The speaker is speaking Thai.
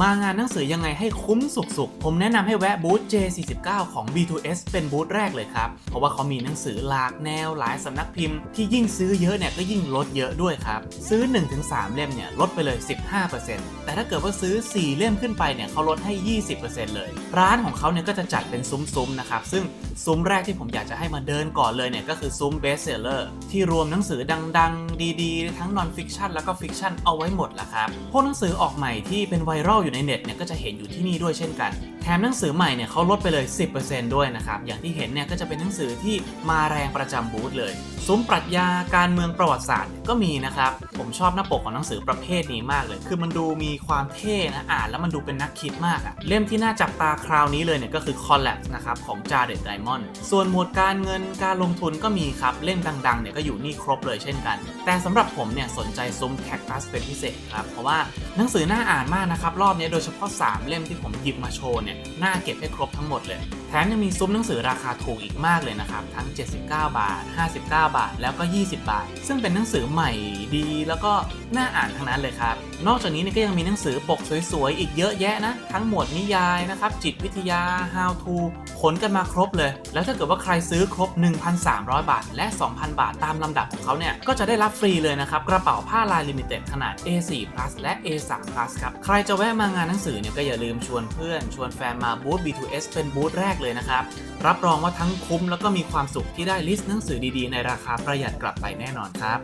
มางานหนังสือยังไงให้คุ้มสุกๆ ผมแนะนำให้แวะบูธ J49 ของ B2S เป็นบูธแรกเลยครับ เพราะว่าเขามีหนังสือหลากแนวหลายสำนักพิมพ์ที่ยิ่งซื้อเยอะเนี่ยก็ยิ่งลดเยอะด้วยครับ ซื้อ 1-3 เล่มเนี่ยลดไปเลย 15%แต่ถ้าเกิดว่าซื้อ 4 เล่มขึ้นไปเนี่ยเขาลดให้ 20%เลย ร้านของเขาเนี่ยก็จะจัดเป็นซุ้มๆนะครับซึ่งซุ้มแรกที่ผมอยากจะให้มาเดินก่อนเลยเนี่ยก็คือซุ้ม Best Seller ที่รวมหนังสือดังๆ ดีๆ ทั้ง Non Fiction แล้วก็ Fiction เอาไว้หมดละครับพวกหนังสือออกใหม่ที่เป็นไวรัลอยู่ในเน็ตเนี่ยก็จะเห็นอยู่ที่นี่ด้วยเช่นกันแถมหนังสือใหม่เนี่ยเขาลดไปเลย 10%ด้วยนะครับ อย่างที่เห็นเนี่ยก็จะเป็นหนังสือที่มาแรงประจำบูธเลย ซุ้มปรัชญาการเมืองประวัติศาสตร์ก็มีนะครับ ผมชอบหน้าปกของหนังสือประเภทนี้มากเลย คือมันดูมีความเท่นะอ่านแล้วมันดูเป็นนักคิดมากอะเล่มที่น่าจับตาคราวนี้เลยเนี่ยก็คือ Collapse นะครับของจาเดตไดมอนด์ส่วนหมวดการเงินการลงทุนก็มีครับ เล่มดังๆเนี่ยก็อยู่นี่ครบเลยเช่นกัน แต่สำหรับผมเนี่ยสนใจซุ้มแคคตัสเป็นพิเศษครับ เพราะว่าหนังสือน่าอ่านมากนะครับรอบนี้โดยเฉพาะ 3 เล่มที่ผมหยิบมาโชว์เนี่ยน่าเก็บให้ครบทั้งหมดเลย แถมยังมีซุ้มหนังสือราคาถูกอีกมากเลยนะครับ ทั้ง 79 บาท 59 บาท แล้วก็ 20 บาท ซึ่งเป็นหนังสือใหม่ดี แล้วก็น่าอ่านทั้งนั้นเลยครับ นอกจากนี้ก็ยังมีหนังสือปกสวยๆ อีกเยอะแยะนะ ทั้งหมวดนิยายนะครับ จิตวิทยา how to ขนกันมาครบเลย แล้วถ้าเกิดว่าใครซื้อครบ 1,300 บาท และ 2,000 บาทตามลำดับของเขาเนี่ย ก็จะได้รับฟรีเลยนะครับ กระเป๋าผ้าลายลิมิเต็ดขนาด A4 plus และ A3 plus ครับ ใครจะแวะมางานหนังสือเนี่ยก็อย่าลืมชวนเพื่อน ชวนแฟนมาบูธ B2S เป็นบูธแรกเลยนะครับ รับรองว่าทั้งคุ้มแล้วก็มีความสุขที่ได้ลิสต์หนังสือดีๆ ในราคาประหยัดกลับไปแน่นอนครับ